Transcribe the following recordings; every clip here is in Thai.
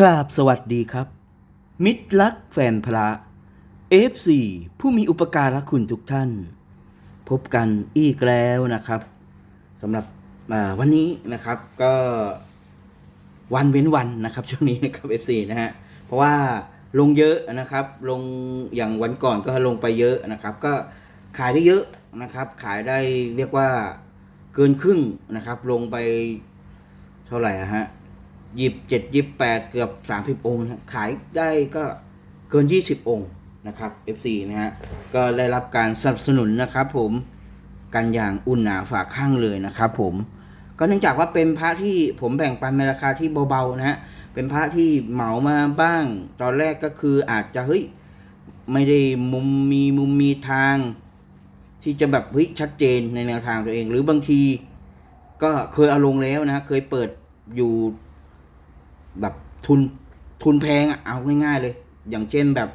กราบสวัสดีครับ มิตรรักแฟนพระ F4 ผู้มีอุปการะคุณทุกท่าน พบกันอีกแล้วนะครับสำหรับวันนี้นะครับก็วันเว้นวันนะครับช่วงนี้นะครับ F4 นะฮะเพราะว่าลงเยอะนะครับลงอย่างวันก่อนก็ลงไปเยอะนะครับ ก็ขายได้เยอะนะครับ ขายได้เรียกว่าเกินครึ่งนะครับ ลงไปเท่าไหร่อะฮะ ยิบเจ็ดยี่แปดเกือบสามสิบองค์นะขายได้ก็เกินยี่สิบองค์นะครับ FC นะฮะก็ได้รับการสนับสนุนนะครับผมกันอย่างอุ่นหนาฝากข้างเลยนะครับผมก็เนื่องจากว่าเป็นพระที่ผมแบ่งปันในราคาที่เบาๆนะฮะเป็นพระที่เหมามาบ้าง ตอนแรกก็คืออาจจะเฮ้ยไม่ได้มุมมีมุมมีทาง ที่จะแบบเฮ้ยชัดเจนในแนวทางตัวเอง หรือบางที ก็เคยเอาลงแล้วนะ เคยเปิดอยู่ แบบทุนทุนแพงอะเอาง่าย ๆ เลย อย่างเช่นแบบ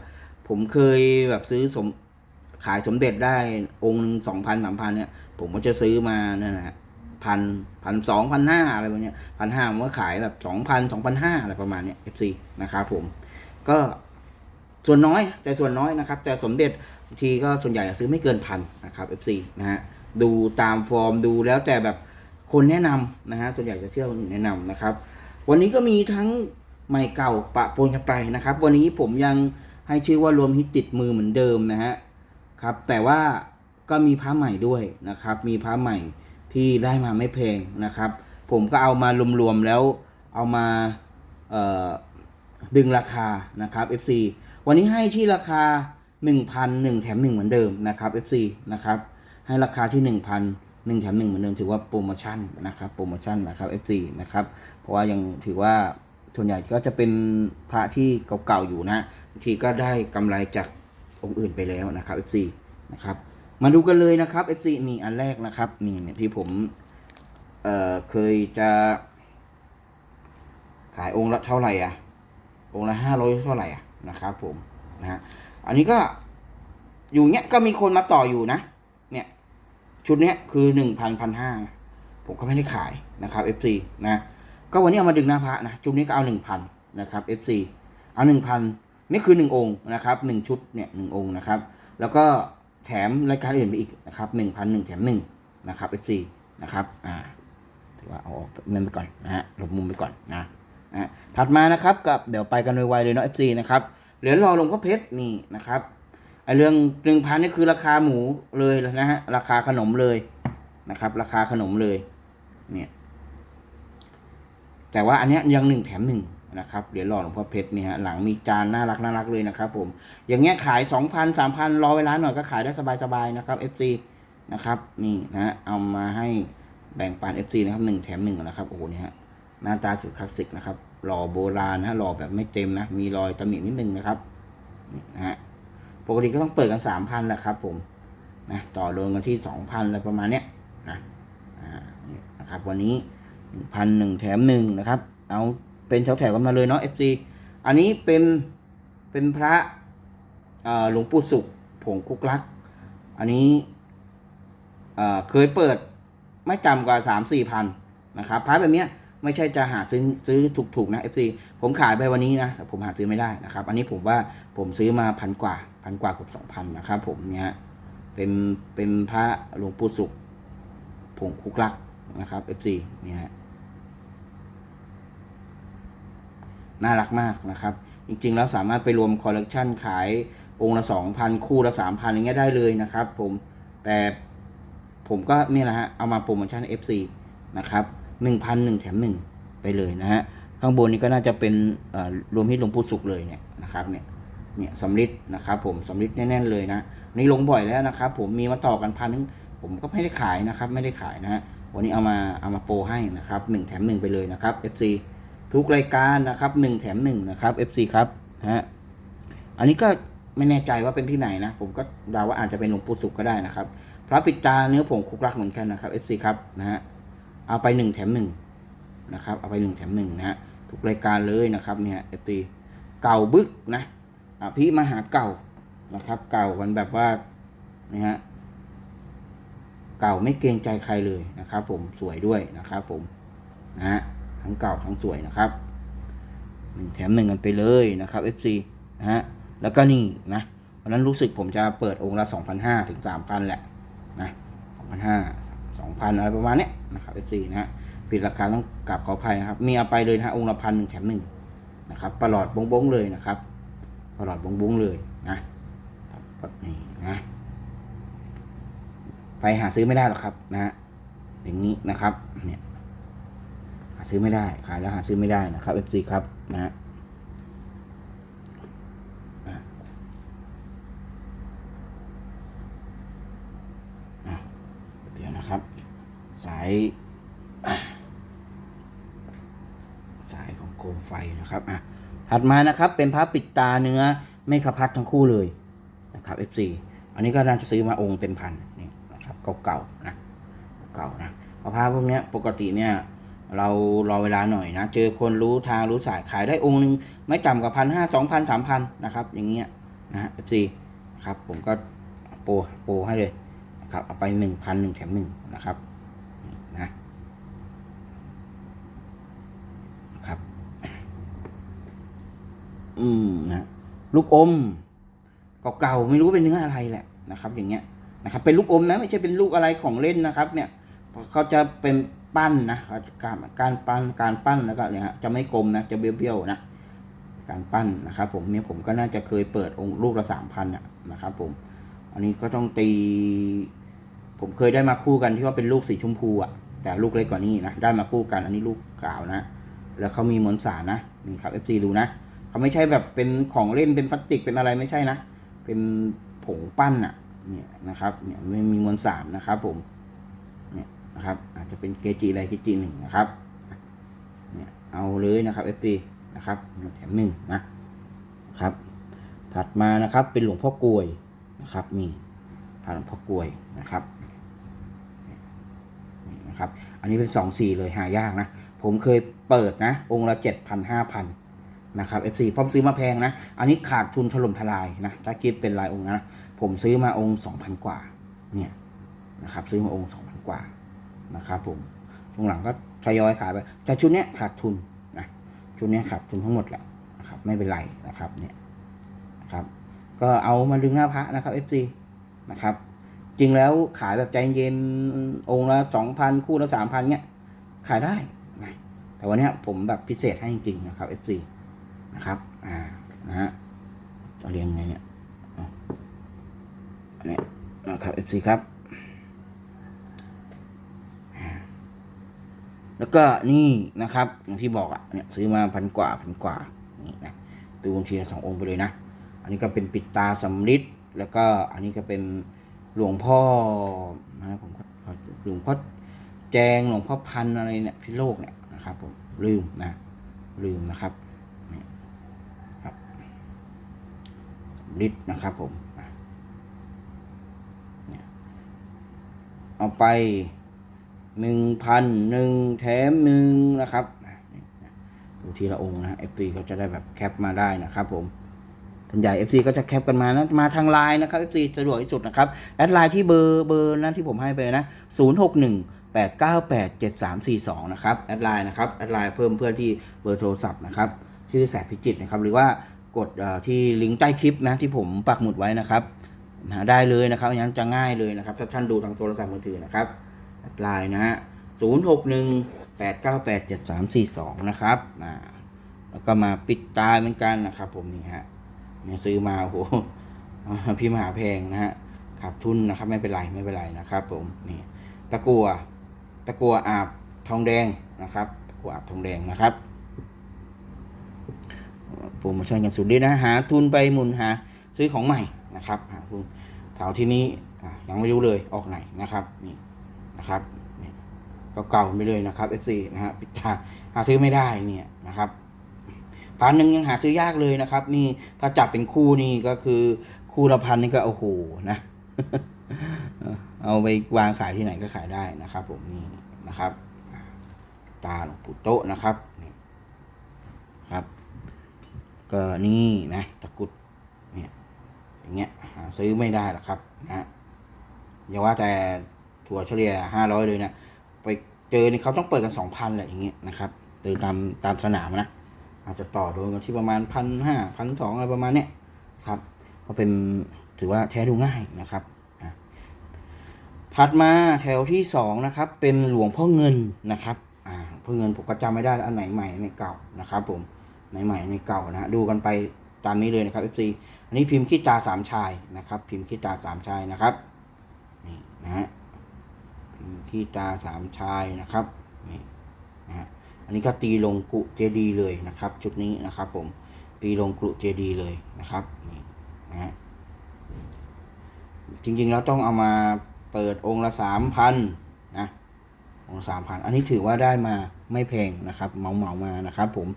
ผมเคยแบบซื้อสมขายสมเด็จได้องค์สองพันสามพันเนี่ย ผมก็จะซื้อมานั่นนะฮะพันพันสองพันห้าอะไรแบบเนี้ยพันห้าผมก็ขายแบบสองพันสองพันห้าอะไรประมาณเนี้ย FC นะครับผม ก็ส่วนน้อยแต่ส่วนน้อยนะครับ แต่สมเด็จทีก็ส่วนใหญ่ซื้อไม่เกินพันนะครับ FC นะฮะดูตามฟอร์มดูแล้วแต่แบบคนแนะนำนะฮะส่วนใหญ่จะเชื่อคนแนะนำนะครับ วันนี้ก็มีทั้งใหม่เก่าปะปนกันไปนะครับ วันนี้ผมยังให้ชื่อว่ารวมฮิตติดมือเหมือนเดิมนะฮะครับ แต่ว่าก็มีพระใหม่ด้วยนะครับ มีพระใหม่ที่ได้มาไม่แพงนะครับ ผมก็เอามารวมๆแล้วเอามาดึงราคานะครับ FC วันนี้ให้ที่ราคา 1,001แถม1เหมือนเดิมนะครับ FC นะครับให้ราคาที่ 1,000 1แถม1เหมือนเดิมถือว่าโปรโมชั่นนะครับโปรโมชั่นนะครับ FC นะครับ ราะว่ายังถือว่าส่วนใหญ่ก็จะเป็นพระที่เก่าๆอยู่นะบางทีก็ได้กำไรจากองค์อื่นไปแล้วนะครับ FC นะครับ มาดูกันเลยนะครับ FC มีอันแรกนะครับนี่เนี่ยที่ผมเอ่อเคยจะขายองค์ละเท่าไหร่อะ องค์ละห้าร้อยเท่าไหร่อะนะครับ ผมนะฮะอันนี้ก็อยู่เนี้ยก็มีคนมาต่ออยู่นะ เนี่ย ชุดเนี้ยคือหนึ่งพันพันห้าผมก็ไม่ได้ขายนะครับ FC นะ ก็วันนี้เอามาดึงหน้าพระนะชุดนี้ก็เอาหนึ่งพันนะครับ FC เอาหนึ่งพันนี่คือหนึ่งองค์นะครับหนึ่งชุดเนี่ยหนึ่งองค์นะครับ แล้วก็แถมรายการอื่นไปอีกนะครับหนึ่งพันหนึ่งแถมหนึ่งนะครับ FC นะครับอ่าถือว่าเอาออกนั่นไปก่อนนะฮะหลบมุมไปก่อนนะนะถัดมานะครับกับเดี๋ยวไปกันไวๆเลยเนาะ FC นะครับเหลือรอลงพ่อเพชรนี่นะครับไอเรื่องหนึ่งพันนี่คือราคาหมูเลยนะฮะราคาขนมเลยนะครับ ราคาขนมเลยเนี่ย แต่ว่าอันนี้ยังหนึ่งแถมหนึ่งนะครับเหรียญหล่อหลวงพ่อเพชรเนี่ยฮะหลังมีจานน่ารักน่ารักเลยนะครับผมอย่างเงี้ยขายสองพันสามพันรอเวลาหน่อยก็ขายได้สบายๆนะครับ FC นะครับนี่นะเอามาให้แบ่งปัน FC นะครับหนึ่งแถมหนึ่งนะครับโอ้โหเนี่ยฮะหน้าตาสุดคลาสสิกนะครับหล่อโบราณนะหล่อแบบไม่เต็มนะ มีรอยตำหนินิดนึงนะครับนี่นะฮะปกติก็ต้องเปิดกันสามพันแหละครับผมนะต่อโดนกันที่สองพันอะไรประมาณเนี้ยนะอ่านี่นะครับวันนี้ พันหนึ่งแถมหนึ่งนะครับ เอาเป็นแถวแถวๆกันมาเลยเนาะ FC อันนี้เป็นเป็นพระหลวงปู่สุขผงคุกลัก อันนี้เคยเปิดไม่จำกว่าสามสี่พันนะครับพระแบบเนี้ยไม่ใช่จะหาซื้อซื้อถูกๆนะ FC ผมขายไปวันนี้นะผมหาซื้อไม่ได้นะครับ อันนี้ผมว่าผมซื้อมาพันกว่าพันกว่าเกือบสองพันนะครับผมเนี่ยเป็นเป็นพระหลวงปู่สุขผงคุกลักนะครับ FC เนี่ยฮะ น่ารักมากนะครับ จริงๆ แล้วสามารถไปรวมคอลเลกชันขายองค์ละสองพันคู่ละสามพันอย่างเงี้ยได้เลยนะครับผมแต่ผมก็นี่แหละฮะ เอามาโปรโมชั่น FC นะครับหนึ่งพันหนึ่งแถมหนึ่งไปเลยนะฮะ ข้างบนนี้ก็น่าจะเป็นรวมที่หลวงปู่สุขเลยเนี่ยนะครับเนี่ยเนี่ยสำลิดนะครับผมสำลิดแน่นๆเลยนะนี่ลงบ่อยแล้วนะครับผมมีมาต่อกันพันนึงผมก็ไม่ได้ขายนะครับ ไม่ได้ขายนะฮะวันนี้เอามาเอามาโปรให้นะครับหนึ่งแถมหนึ่งไปเลยนะครับ FC ทุกรายการนะครับหนึ่งแถมหนึ่งนะครับ FC ครับนะฮะอันนี้ก็ไม่แน่ใจว่าเป็นที่ไหนนะ ผมก็เดาว่าอาจจะเป็นหลวงปู่สุขก็ได้นะครับ พระปิดตาเนื้อผงคุกรักเหมือนกันนะครับ FC ครับนะฮะเอาไปหนึ่งแถมหนึ่งนะครับ เอาไปหนึ่งแถมหนึ่งนะฮะทุกรายการเลยนะครับเนี่ย FC เก่าบึกนะอภิมหาเก่านะครับ เก่ากันแบบว่านะฮะเก่าไม่เกรงใจใครเลยนะครับ ผมสวยด้วยนะครับ ผมนะฮะ ทั้งเก่าทั้งสวยนะครับหนึ่งแถมหนึ่งกันไปเลยนะครับ FC นะฮะแล้วก็นี่นะวันนั้นรู้สึกผมจะเปิดองค์ละ 2,500 ถึง 3,000 แหละนะ2,500 2,000 อะไรประมาณเนี้ยนะครับ FC นะฮะผิดราคาต้องกลับขออภัยนะครับ มีเอาไปเลยนะฮะองค์ละพันหนึ่งแถมหนึ่งนะครับประหลอดบงๆเลยนะครับประหลอดบงๆเลยนะนี่นะไปหาซื้อไม่ได้หรอกครับนะฮะอย่างนี้นะครับเนี่ย ซื้อไม่ได้ ขายแล้วหาซื้อไม่ได้นะครับ FC ครับนะฮะเดี๋ยวนะครับ สาย สายของโคมไฟนะครับอะถัดมานะครับเป็นพระปิดตาเนื้อไม่ขพัดทั้งคู่เลยนะครับ FC อันนี้ก็น่าจะซื้อมาองค์เป็นพันนี่นะครับเก่าๆนะเก่านะเพราะพระพวกเนี้ยปกติเนี่ย เรารอเวลาหน่อยนะ เจอคนรู้ทางรู้สายขายได้องค์หนึงไม่ต่ำกว่าพันห้าสองพันสามพันนะครับ อย่างเงี้ยนะฮะ FC ครับ ผมก็โปรโปรให้เลยนะครับเอาไปหนึ่งพันหนึ่งแถมหนึ่งนะครับนะครับ อืมนะลูกอมเก่าๆไม่รู้เป็นเนื้ออะไรแหละนะครับ อย่างเงี้ยนะครับ เป็นลูกอมนะไม่ใช่เป็นลูกอะไรของเล่นนะครับ เนี่ยเขาจะเป็น ปั้นนะการการปั้นการปั้นแล้วก็เนี่ยฮะจะไม่กลมนะจะเบี้ยวๆนะการปั้นนะครับผมเนี่ยผมก็น่าจะเคยเปิดองค์ลูกละสามพันนะครับผมอันนี้ก็ต้องตี ผมเคยได้มาคู่กันที่ว่าเป็นลูกสีชมพูอะแต่ลูกเล็กกว่านี้นะได้มาคู่กันอันนี้ลูกกาวนะแล้วเขามีมวลสารนะนี่ครับ FC ดูนะเขาไม่ใช่แบบเป็นของเล่นเป็นพลาสติกเป็นอะไรไม่ใช่นะ เป็นผงปั้นอะเนี่ยนะครับเนี่ยไม่มีมวลสารนะครับผม นะครับ อาจจะเป็นเกจิอะไรเกจิหนึ่งนะครับเนี่ยเอาเลยนะครับ FT นะครับแถมหนึ่งนะครับ ถัดมานะครับเป็นหลวงพ่อกลวยนะครับนี่พระหลวงพ่อกลวยนะครับนี่นะครับ อันนี้เป็นสองสี่เลยหายากนะ ผมเคยเปิดนะ องค์ละเจ็ดพันห้าพันนะครับ FC พร้อมซื้อมาแพงนะ อันนี้ขาดทุนถล่มทลายนะถ้าคิดเป็นรายองค์นะ ผมซื้อมาองค์สองพันกว่าเนี่ยนะครับซื้อมาองค์สองพันกว่า นะครับผมช่วงหลังก็ทยอยขายไปแต่ชุดนี้ขาดทุนนะชุดนี้ขาดทุนทั้งหมดแหละนะครับไม่เป็นไรนะครับเนี่ยนะครับ ก็เอามาดึงหน้าพระนะครับ FC นะครับ จริงแล้วขายแบบใจเย็นองค์ละสองพันคู่ละสามพันเนี้ยขายได้นะแต่วันนี้ผมแบบพิเศษให้จริงๆนะครับ FC นะครับอ่านะฮะจะเรียงไงเนี่ยเอาอันนี้นะครับ FC ครับ แล้วก็นี่นะครับอย่างที่บอกอะเนี่ยซื้อมาพันกว่าพันกว่านี่นะดูบางทีสององค์ไปเลยนะ อันนี้ก็เป็นปิดตาสำริดแล้วก็อันนี้ก็เป็นหลวงพ่อนะผมก็หลวงพ่อแจงหลวงพ่อพันอะไรเนี่ยพิโลกเนี่ยนะครับผมลืมนะลืมนะครับนี่ครับสำริดนะครับผมเอาไป หนึ่งพันหนึ่งแถมหนึ่งนะครับดูทีละองค์นะเอฟซีเขาจะได้แบบแคปมาได้นะครับผมส่วนใหญ่ FC ก็จะแคปกันมานะมาทางไลน์นะครับ FC สะดวกที่สุดนะครับแอดไลน์ที่เบอร์เบอร์นั้นที่ผมให้ไปนะ 061 898 7342 นะครับแอดไลน์นะครับแอดไลน์เพิ่มเพื่อที่เบอร์โทรศัพท์นะครับชื่อแสบพิจิตนะครับหรือว่ากดที่ลิงก์ใต้คลิปนะที่ผมปักหมุดไว้นะครับได้เลยนะครับอย่างนั้นจะง่ายเลยนะครับถ้าท่านดูทางโทรศัพท์มือถือนะครับ ไลน์นะฮะ061 898 7342นะครับอ่าแล้วก็มาปิดตาเหมือนกันนะครับ ผมนี่ฮะเนี่ยซื้อมาโอ้โหพี่มหาแพงนะฮะขาดทุนนะครับ ไม่เป็นไรไม่เป็นไรนะครับ ผมนี่ตะกัวตะกัวอาบทองแดงนะครับตะกัวอาบทองแดงนะครับโปรโมชั่นกันสุดดีนะหาทุนไปหมุนหาซื้อของใหม่นะครับหาทุนแถวที่นี้อ่ยังไม่รู้เลยออกไหนนะครับนี่ นะครับก็เก่าไปเลยนะครับ FC นะฮะปิดตาหาซื้อไม่ได้เนี่ยนะครับพันหนึ่งยังหาซื้อยากเลยนะครับ นี่ถ้าจับเป็นคู่นี่ก็คือคู่ละพันนี่ก็โอ้โหนะ เอาไปวางขายที่ไหนก็ขายได้นะครับ ผมนี่นะครับ ตาหลวงปู่โตะนะครับครับ ก็นี่นะตะกุดเนี่ยอย่างเงี้ยหาซื้อไม่ได้หรอกครับนะอย่าว่าแต่ ถั่วเฉลี่ยห้าร้อยเลยนะไปเจอนี่เขาต้องเปิดกันสองพันแหละอย่างเงี้ยนะครับเจอตามตามสนามนะ อาจจะต่อโดนกันที่ประมาณพันห้าพันสองอะไรประมาณเนี้ยครับก็เป็นถือว่าแท้ดูง่ายนะครับอะถัดมาแถวที่สองนะครับ เป็นหลวงพ่อเงินนะครับอ่าพ่อเงินผมก็จำไม่ได้อันไหนใหม่อันนเก่านะครับ ผมไหนใหม่อันไหนเก่านะฮะดูกันไปตามนี้เลยนะครับ FC อันนี้พิมพ์ขี้ตาสามชายนะครับ พิมพ์ขี้ตาสามชายนะครับนี่นะฮะ พิมพ์ขี้ตาสามชายนะครับนี่นะฮะอันนี้ก็ตีลงกุเจดีเลยนะครับชุดนี้นะครับผมตีลงกุเจดีเลยนะครับนี่นะฮะจริงๆแล้วต้องเอามาเปิดองค์ละสามพันนะองค์สามพันอันนี้ถือว่าได้มาไม่แพงนะครับเหมาเหมามานะครับ ผม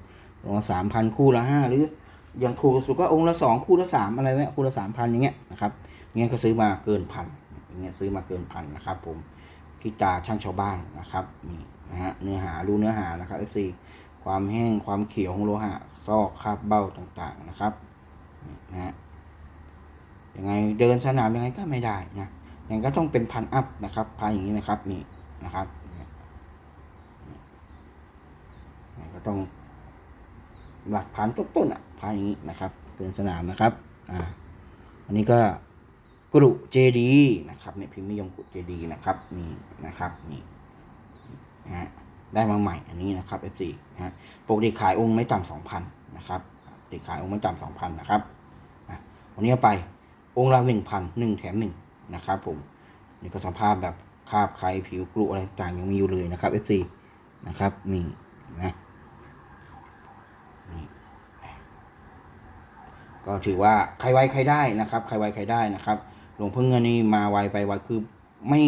องค์ละสามพันคู่ละห้าหรืออย่างถูกสุดก็องค์ละสองคู่ละสามอะไรเงี้ยคู่ละสามพันอย่างเงี้ยนะครับเงี้ยก็ซื้อมาเกินพันอย่างเงี้ยซื้อมาเกินพันนะครับผม คิดตาช่างชาวบ้านนะครับนี่นะฮะเนื้อหารู้เนื้อหานะครับ FC ความแห้งความเขียวของโลหะ ซอกคราบเบ้าต่างๆนะครับนะฮะยังไงเดินสนามยังไงก็ไม่ได้นะยังก็ต้องเป็นพันอัพนะครับพันอย่างนี้นะครับนี่นะครับนี่ก็ต้องหลักพันต้นๆอะพายอย่างนี้นะครับเป็นสนามนะครับอ่าอันนี้ก็ กรุเจดีนะครับเนี่ยพิมพ์นิยมกรุเจดีนะครับนี่นะครับนี่นะฮะได้มาใหม่อันนี้นะครับ F4 นะฮะปกติขายองค์ไม่ต่ำสองพันนะครับปกติขายองค์ไม่ต่ำสองพันนะครับวันนี้ไปองค์ละหนึ่งพันหนึ่งแถมหนึ่งนะครับ ผมนี่ก็สภาพแบบคาบใครผิวกรุอะไรต่างยังมีอยู่เลยนะครับ F4 นะครับนี่นะก็ถือว่าใครไวใครได้นะครับ ใครไวใครได้นะครับ หลวงพ่อเงินนี่มาไวไปไวคือไม่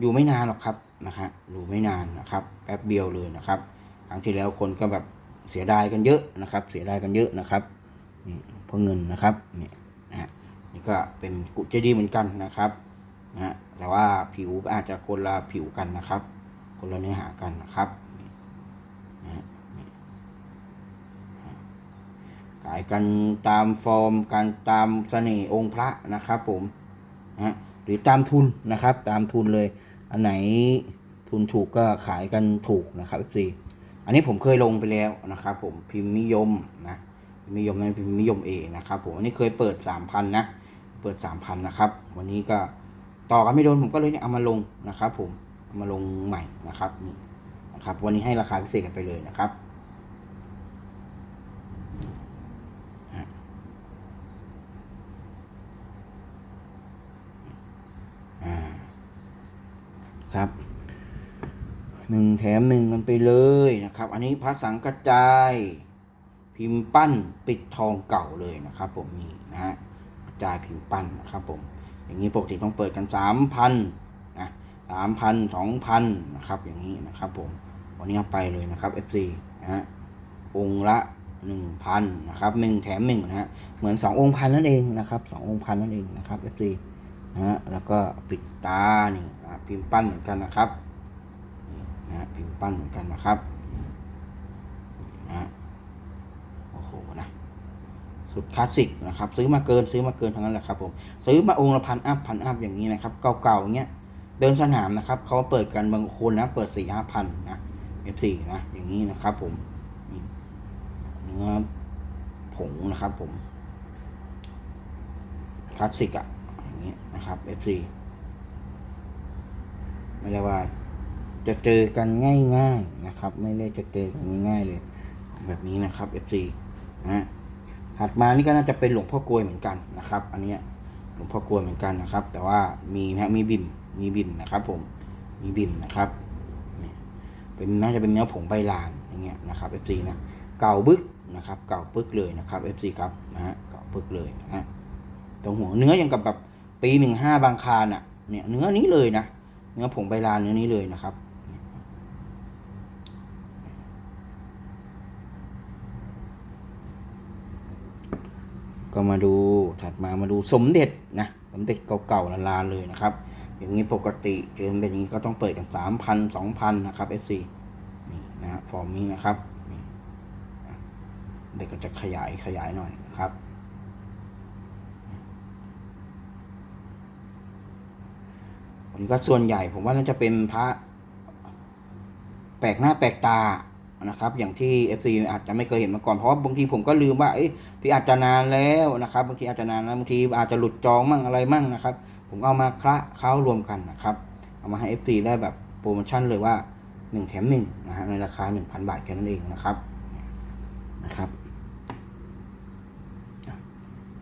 อยู่ไม่นานหรอกครับนะครับอยู่ไม่นานนะครับแป๊บเดียวเลยนะครับครั้งที่แล้วคนก็แบบเสียดายกันเยอะนะครับ เสียดายกันเยอะนะครับนี่พ่อเงินนะครับนี่นะฮะนี่ก็เป็นกุเจดีเหมือนกันนะครับนะฮะแต่ว่าผิวก็อาจจะคนละผิวกันนะครับ คนละเนื้อหากันนะครับนี่นะฮะ ขายกันตามฟอร์มการตามเสน่ห์องค์พระนะครับผมนะหรือตามทุนนะครับ ตามทุนเลย อันไหนทุนถูกก็ขายกันถูกนะครับสี่อันนี้ผมเคยลงไปแล้วนะครับผมพิมพ์นิยมนะพิมพ์นิยมนั้นพิมพ์นิยมเอนะครับผมอันนี้เคยเปิดสามพันนะเปิดสามพันนะครับ วันนี้ก็ต่อกันไม่โดนผมก็เลยเนี่ยเอามาลงนะครับ ผมเอามาลงใหม่นะครับนี่นะครับ วันนี้ให้ราคาพิเศษกันไปเลยนะครับ อ่าครับ หนึ่งแถมหนึ่งกันไปเลยนะครับ อันนี้พระสังกระจาย พิมพ์ปั้นปิดทองเก่าเลยนะครับ ผมนี่นะฮะกระจายพิมพ์ปั้นนะครับผม อย่างนี้ปกติต้องเปิดกันสามพันนะสามพันสองพันนะครับ อย่างนี้นะครับ ผมวันนี้เอาไปเลยนะครับ FC นะฮะองค์ละหนึ่งพันนะครับหนึ่งแถมหนึ่งนะฮะเหมือนสององค์พันนั่นเองนะครับสององค์พันนั่นเองนะครับ FC นะฮะแล้วก็ปิดตานี่พิมพ์ปั้นเหมือนกันนะครับ นี่นะฮะพิมพ์ปั้นเหมือนกันนะครับนะโอ้โหนะสุดคลาสสิกนะครับ ซื้อมาเกินซื้อมาเกินทั้งนั้นแหละครับผมซื้อมาองค์ละพันอัพพันอัพอย่างนี้นะครับ เก่าๆอย่างเงี้ยเดินสนามนะครับเขาเปิดกันบางคนนะเปิดสี่ห้าพันนะ F4 นะอย่างนี้นะครับผมเนื้อผงนะครับผมคลาสสิกอะอย่างเงี้ยนะครับ FC ไม่ได้ว่า จะเจอกันง่ายๆนะครับ ไม่ได้จะเจอกันง่ายๆเลย แบบนี้นะครับ FC นะถัดมานี่ก็น่าจะเป็นหลวงพ่อกลวยเหมือนกันนะครับ อันเนี้ยหลวงพ่อกลวยเหมือนกันนะครับ แต่ว่ามีนะมีบิมมีบิมนะครับ ผมมีบิมนะครับเป็นน่าจะเป็นเนื้อผงใบลานอย่างเงี้ยนะครับ FC นะเก่าบึกนะครับ เก่าปึกเลยนะครับ FC ครับนะฮะเก่าปึกเลยนะฮะตรงหัวเนื้อยังกับแบบปีหนึ่งห้าบางคานอะเนี่ยเนื้อนี้เลยนะเนื้อผงใบลานเนื้อนี้เลยนะครับ ก็ มาดูถัดมามาดูสมเด็จนะสมเด็จเก่าๆลานๆเลยนะครับ อย่างนี้ปกติเจอเป็นอย่างนี้ก็ต้องเปิดกันสามพันสองพันนะครับ FC นี่นะฮะฟอร์มนี้นะครับเด็กก็จะขยายขยายหน่อยนะครับผมก็ส่วนใหญ่ผมว่าน่าจะเป็นพระแปลกหน้าแปลกตา นะครับอย่างที่ FC อาจจะไม่เคยเห็นมาก่อนเพราะว่าบางทีผมก็ลืมว่าเอ้ยที่อาจจะนานแล้วนะครับบางทีอาจจะนานแล้วบางทีอาจจะหลุดจองมั่งอะไรมั่งนะครับ ผมเอามาคละเคล้ารวมกันนะครับเอามาให้ FC ได้แบบโปรโมชั่นเลยว่า 1 แถม1นะฮะในราคา 1,000 บาทแค่นั้นเองนะครับนะครับ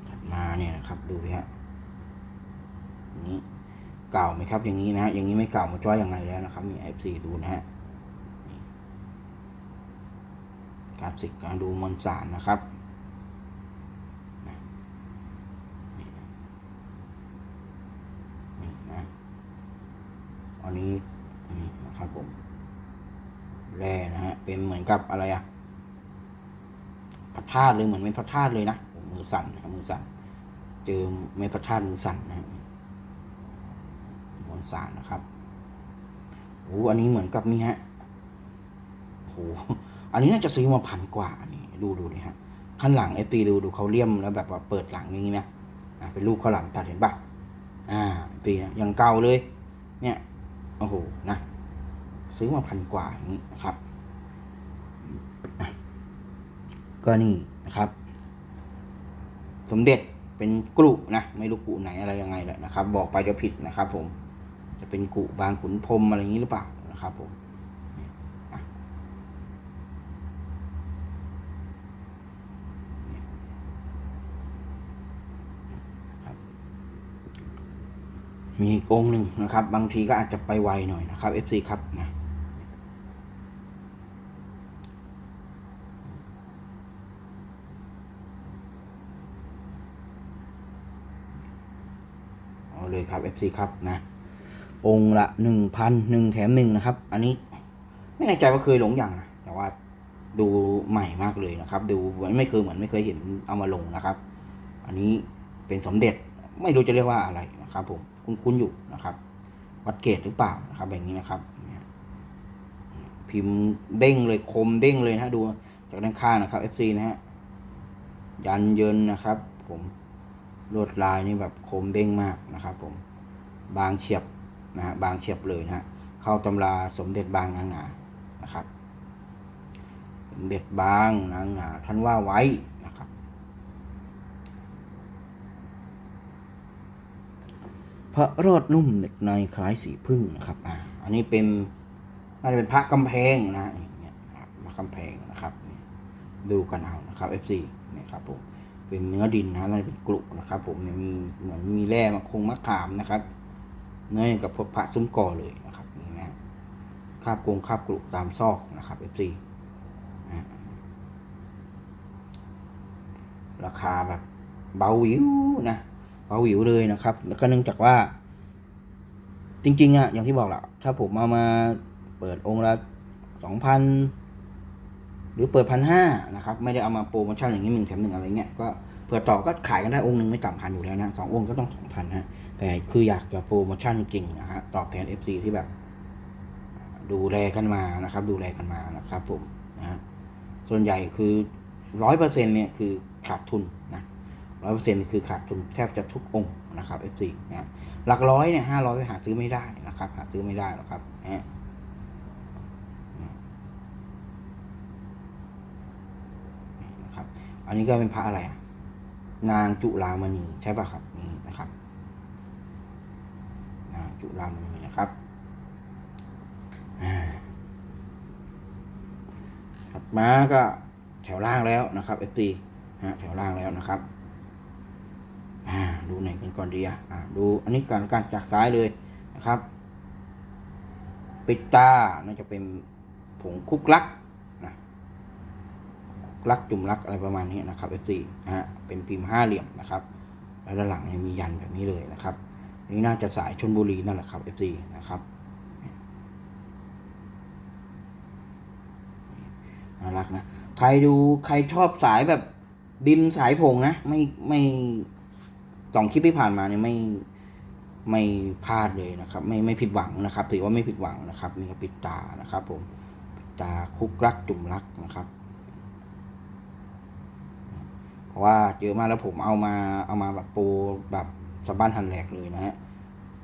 ถัดมาเนี่ยนะครับดูฮะนี้เก่าไหมครับอย่างนี้นะฮะอย่างนี้ไม่เก่ามาจ้อยยังไงแล้วนะครับนี่ FC ดูนะฮะนี่ก ราฟิกกาดูมวลสารนะครับอันนี้นะครับผมแร่นะฮะเป็นเหมือนกับอะไรอะพระธาตุเลยเหมือนเป็นพระธาตุเลยนะมือสั่นนะมือสั่นเจอเมพระธาตุมือสั่นนะฮะมวลสารนะครับโอ้อันนี้เหมือนกับนี่ฮะโอ้ อันนี้น่าจะซื้อมาพันกว่านี่ดูดูนี่ฮะข้างหลังเอตีดูดูเขาเลี่ยมแล้วแบบว่าเปิดหลังอย่างนี้นะเป็นรูปข้าวหลามตัดเห็นปะอ่าตีนะยังเก่าเลย เนี่ยโอ้โหนะซื้อมาพันกว่าอย่างนี้นะครับ ก็นี่นะครับ สมเด็จเป็นกรุนะไม่รู้กุไหนอะไรยังไงแหละนะครับ บอกไปจะผิดนะครับ ผม จะเป็นกุบางขุนพรมอะไรอย่างนี้หรือเปล่านะครับ ผมอะครับ มีอีกองค์หนึ่งนะครับ บางทีก็อาจจะไปไวหน่อยนะครับ FC ครับนะเอาเลยครับ FC ครับนะองค์ละหนึ่งพันหนึ่งแถมหนึ่งนะครับ อันนี้ไม่แน่ใจว่าเคยลงอย่างนะแต่ว่าดูใหม่มากเลยนะครับ ดูไม่เคยเหมือนไม่เคยเห็นเอามาลงนะครับ อันนี้เป็นสมเด็จไม่รู้จะเรียกว่าอะไรนะครับผม คุ้นๆอยู่นะครับ วัดเกตหรือเปล่านะครับแบบนี้นะครับพิมพ์เด้งเลยคมเด้งเลยนะดูจากด้านข้างนะครับ FC นะฮะยันเยินนะครับ ผมลวดลายนี่แบบคมเด้งมากนะครับ ผมบางเฉียบนะฮะบางเฉียบเลยนะฮะเข้าตำราสมเด็จบางนางหนานะครับ สมเด็จบางนางหนาท่านว่าไว้นะครับ พระรอดนุ่มเด็กในคล้ายสีพึ่งนะครับอ่าอันนี้เป็นน่าจะเป็นพระกำแพงนะอย่างเงี้ยพระกำแพงนะครับดูกันเอานะครับ FC นี่ครับผมเป็นเนื้อดินนะอะไรเป็นกรุนะครับ ผมเนี่ยมีเหมือนมีแร่มาคงมะขามนะครับ เนื้อกับพวกพระซุ้มก่อเลยนะครับนี่นะคาบกงคาบกรุตามซอกนะครับ FC ราคาแบบเบาวิวนะาหวิวเลยนะครับ แล้วก็เนื่องจากว่า จริงๆอะอย่างที่บอกแหละถ้าผมเอามาเปิดองค์ละสองพันหรือเปิดพันห้านะครับ ไม่ได้เอามาโปรโมชั่นอย่างนี้หนึ่งแถมหนึ่งอะไรเงี้ยก็เผื่อต่อก็ขายกันได้องค์หนึ่งไม่ต่ำพันอยู่แล้วนะสององค์ก็ต้องสองพันฮะแต่คืออยากจะโปรโมชั่นจริงนะฮะตอบแทน FC ที่แบบ ดูแลกันมานะครับ ดูแลกันมานะครับ ผมนะฮะส่วนใหญ่คือร้อยเปอร์เซ็นเนี่ยคือขาดทุนนะ ร้อยเปอร์เซ็นต์คือขาดทุนแทบจะทุกองค์นะครับ FC นะหลักร้อยเนี่ยห้าร้อยหาซื้อไม่ได้นะครับ หาซื้อไม่ได้หรอกครับนะฮะนี่นะครับ อันนี้ก็เป็นพระอะไรอะนางจุฬามณีใช่ป่ะครับนี่นะครับนางจุฬามณีนะครับถัดมาก็แถวล่างแล้วนะครับ FT ฮะแถวล่างแล้วนะครับ อ่าดูไหนกันก่อนดีอะดูอันนี้การการจากซ้ายเลยนะครับ ปิดตาน่าจะเป็นผงคุกลักนะคุกลักจุ่มลักอะไรประมาณนี้นะครับ FT ฮะเป็นพิมพ์ห้าเหลี่ยมนะครับ แล้วด้านหลังมียันแบบนี้เลยนะครับนี่น่าจะสายชนบุรีนั่นแหละครับ FT นะครับน่ารักนะ ใครดูใครชอบสายแบบดินสายผงนะ ไม่ไม่ สองคลิปที่ผ่านมาเนี่ยไม่ไม่พลาดเลยนะครับ ไม่ไม่ผิดหวังนะครับถือว่าไม่ผิดหวังนะครับนี่ก็ปิดตานะครับผมปิดตาคุกรักจุ่มรักนะครับ เพราะว่าเยอะมากแล้วผมเอามาเอามาแบบโปรแบบสะบ้านหันแหลกเลยนะฮะ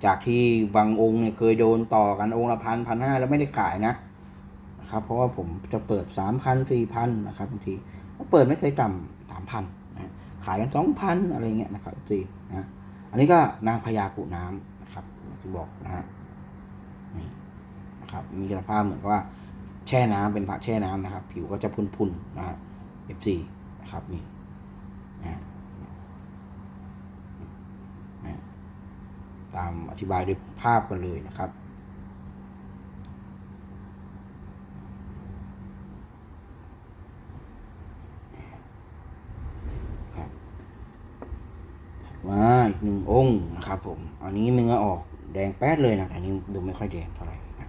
จากที่บางองค์เนี่ยเคยโดนต่อกันองค์ละพันพันห้าแล้วไม่ได้ขายนะนะครับ เพราะว่าผมจะเปิดสามพันสี่พันนะครับบางทีก็เปิดไม่เคยต่ำสามพันนะขายกันสองพันอะไรเงี้ยนะครับสี่ อันนี้ก็นางพญากุน้ำนะครับที่บอกนะฮะนี่นะครับ มีสภาพเหมือนกับว่าแช่น้ำเป็นพระแช่น้ำนะครับ ผิวก็จะพุนๆนะฮะ F4 นะครับนี่นะนะตามอธิบายด้วยภาพกันเลยนะครับ มาอีกหนึ่งองค์นะครับผม อันนี้เนื้อออกแดงแป๊ดเลยนะอันนี้ดูไม่ค่อยแดงเท่าไหร่นะ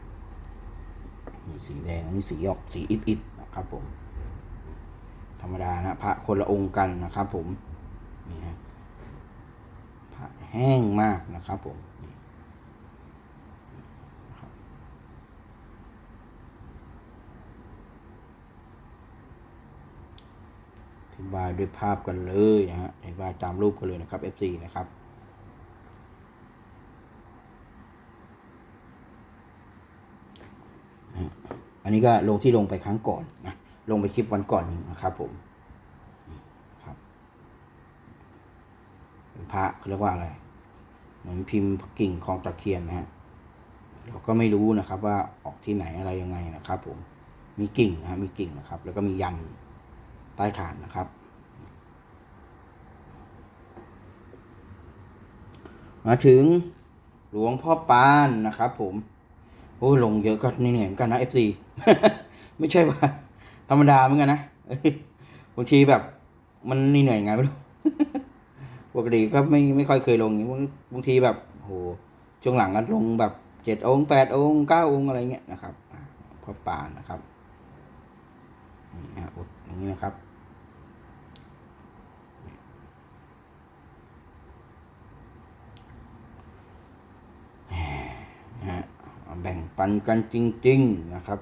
นี่สีแดงอันนี้สีออกสีอิบๆนะครับผม ธรรมดานะพระคนละองค์กันนะครับผมนี่ฮะพระแห้งมากนะครับผมนี่นะครับอ ธิบายด้วยภาพกันเลยนะฮะอธิบายตามรูปกันเลยนะครับ F4 นะครับอันนี้ก็ลงที่ลงไปครั้งก่อนนะลงไปคลิปวันก่อนนี้นะครับผมครับเป็นพระเขาเรียกว่าอะไรเหมือนพิมพ์กิ่งของตะเคียนนะฮะเราก็ไม่รู้นะครับว่าออกที่ไหนอะไรยังไงนะครับ ผมมีกิ่งนะฮะมีกิ่งนะครับ แล้วก็มียัน ใต้ฐานนะครับ มาถึงหลวงพ่อปานนะครับผม โอ้ยลงเยอะก็เหนื่อยเหมือนกันนะเอฟซีไม่ใช่ว่า ธรรมดาเหมือนกันนะบางทีแบบ มันเหนื่อยไงไม่รู้ปกติก็ไม่ไม่ค่อยเคยลงอย่างนี้บางบางทีแบบโหช่วงหลังก็ลงแบบเจ็ดองค์แปดองค์เก้าองค์อะไรเงี้ยนะครับพ่อปานนะครับนี่ฮะอุดอย่างนี้นะครับ นะฮะ แบ่งปันกันจริง ๆ นะครับ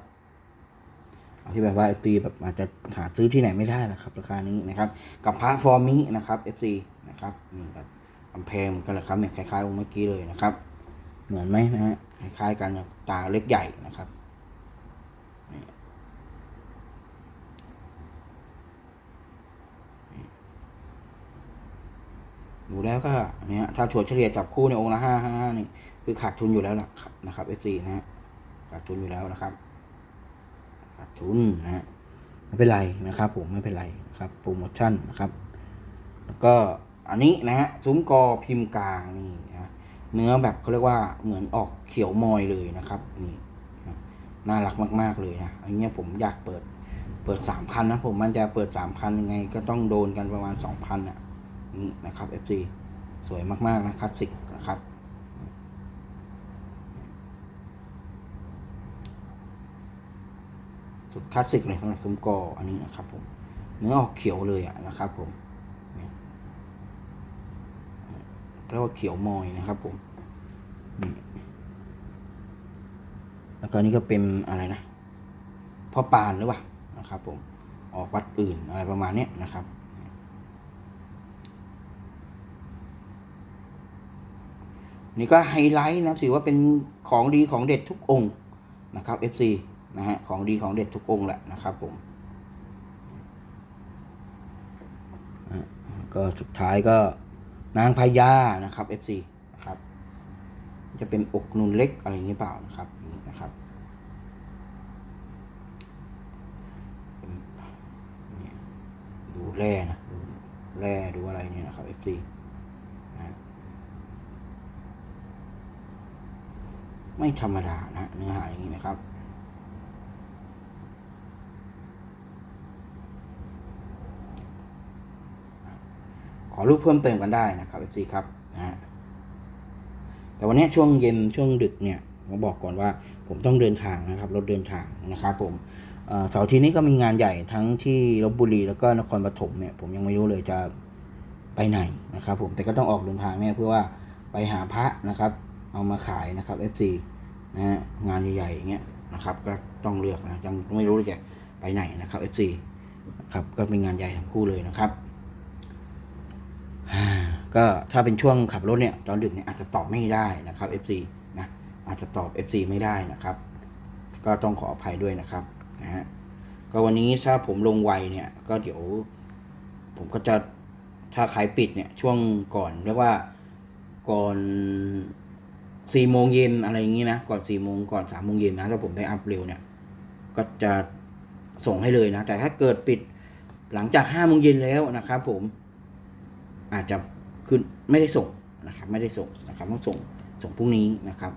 อาที่แบบว่า FT แบบอาจจะหาซื้อที่ไหนไม่ได้นะครับ ราคานี้นะครับ กับพระฟอร์มนี้นะครับ FC นะครับนี่ครับกำแพงเหมือนกันแหละครับเนี่ยคล้ายๆองค์เมื่อกี้เลยนะครับ เหมือนไหมนะฮะคล้ายๆกันตาเล็กใหญ่นะครับดูแล้วก็เนี่ยถ้าถัวเฉลี่ยจับคู่ในองค์ละห้าห้านี่ คือขาดทุนอยู่แล้วล่ะนะครับ F4 นะฮะขาดทุนอยู่แล้วนะครับ ขาดทุนนะฮะไม่เป็นไรนะครับผมไม่เป็นไรนะครับโปรโมชั่นนะครับ แล้วก็อันนี้นะฮะซุ้มกอพิมพ์กลางนี่นะเนื้อแบบเขาเรียกว่าเหมือนออกเขียวมอยเลยนะครับนี่น่ารักมาก ๆ เลยนะอันนี้ผมอยากเปิดเปิดสามพันนะผมมันจะเปิดสามพันยังไง ก็ต้องโดนกันประมาณสองพันอะนี่นะครับ F4 สวยมากๆนะคลาสสิกนะครับ สุดคลาสสิกเลยสำหรับซุ้มกออันนี้นะครับผมเนื้อออกเขียวเลยอะนะครับผมเรียกว่าเขียวมอยนะครับผมนี่แล้วก็นี่ก็เป็นอะไรนะพ่อปานหรือเปล่านะครับ ผมออกวัดอื่นอะไรประมาณเนี้ยนะครับนี่ก็ไฮไลท์นะถือว่าเป็นของดีของเด็ดทุกองค์นะครับ FC นะฮะของดีของเด็ดทุกองค์แหละนะครับผมก็สุดท้ายก็นางพญานะครับ FC นะครับ จะเป็นอกนุนเล็กอะไรอย่างนี้เปล่านะครับนะครับดูแร่นะดูแร่ดูอะไรเนี่ยนะครับ FC นะไม่ธรรมดานะเนื้อหาอย่างนี้นะครับ อรูปเพิ่มเติมกันได้นะครับ FC ครับนะแต่วันนี้ช่วงเย็นช่วงดึกเนี่ยผมบอกก่อนว่าผมต้องเดินทางนะครับรถเดินทางนะครับ ผมเสาร์ทีนี้ก็มีงานใหญ่ทั้งที่ลบบุรีแล้วก็นครปฐมเนี่ยผมยังไม่รู้เลยจะไปไหนนะครับ ผมแต่ก็ต้องออกเดินทางเนี่ยเพื่อว่าไปหาพระนะครับ เอามาขายนะครับ FC นะฮะงานใหญ่ๆอย่างเงี้ยนะครับ ก็ต้องเลือกนะยังไม่รู้เลยจะไปไหนนะครับ FC ครับก็เป็นงานใหญ่ทั้งคู่เลยนะครับ ก็ถ้าเป็นช่วงขับรถเนี่ยตอนดึกเนี่ยอาจจะตอบไม่ได้นะครับ FC นะอาจจะตอบ FC ไม่ได้นะครับ ก็ต้องขออภัยด้วยนะครับนะฮะก็วันนี้ถ้าผมลงไวเนี่ยก็เดี๋ยว ผมก็จะถ้าขายปิดเนี่ยช่วงก่อนเรียกว่าก่อนสี่โมงเย็นอะไรอย่างนี้นะก่อนสี่โมงก่อนสามโมงเย็นนะถ้าผมได้อัพเร็วเนี่ย ก็จะส่งให้เลยนะ แต่ถ้าเกิดปิดหลังจากห้าโมงเย็นแล้วนะครับผม อาจจะขึ้นไม่ได้ส่งนะครับไม่ได้ส่งนะครับต้องส่งส่งพรุ่งนี้นะครับ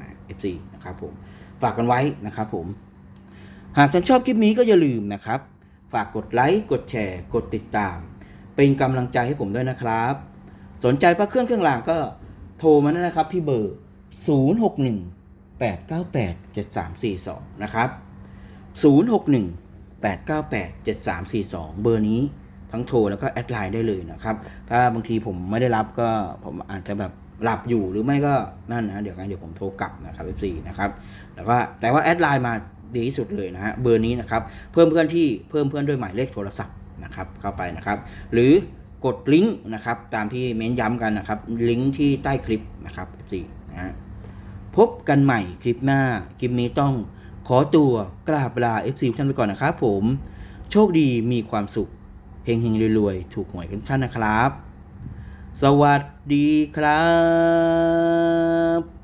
นะ FC นะครับผมฝากกันไว้นะครับผม หากท่านชอบคลิปนี้ก็อย่าลืมนะครับ ฝากกดไลค์กดแชร์ กดติดตาม เป็นกำลังใจให้ผมด้วยนะครับ สนใจพระเครื่องเครื่องรางก็โทรมาได้นะครับที่เบอร์ 061 898 7342 นะครับ 061 898 7342 เบอร์นี้ ทั้งโทรแล้วก็แอดไลน์ได้เลยนะครับ ถ้าบางทีผมไม่ได้รับก็ผมอาจจะแบบหลับอยู่หรือไม่ก็นั่นนะเดี๋ยวกันเดี๋ยวผมโทรกลับนะครับ F4 นะครับแล้วก็แต่ว่าแอดไลน์มาดีที่สุดเลยนะฮะเบอร์นี้นะครับเพิ่มเพื่อนที่เพิ่มเพื่อนด้วยหมายเลขโทรศัพท์นะครับเข้าไปนะครับ หรือกดลิงก์นะครับตามที่เม้นย้ำกันนะครับลิงก์ที่ใต้คลิปนะครับ F4 นะฮะพบกันใหม่คลิปหน้า คลิปนี้ต้องขอตัวกราบลา FC ทุกท่านไปก่อนนะครับผมโชคดีมีความสุข เฮงเฮงรวยๆ ถูกหวยกันท่านนะครับ สวัสดีครับ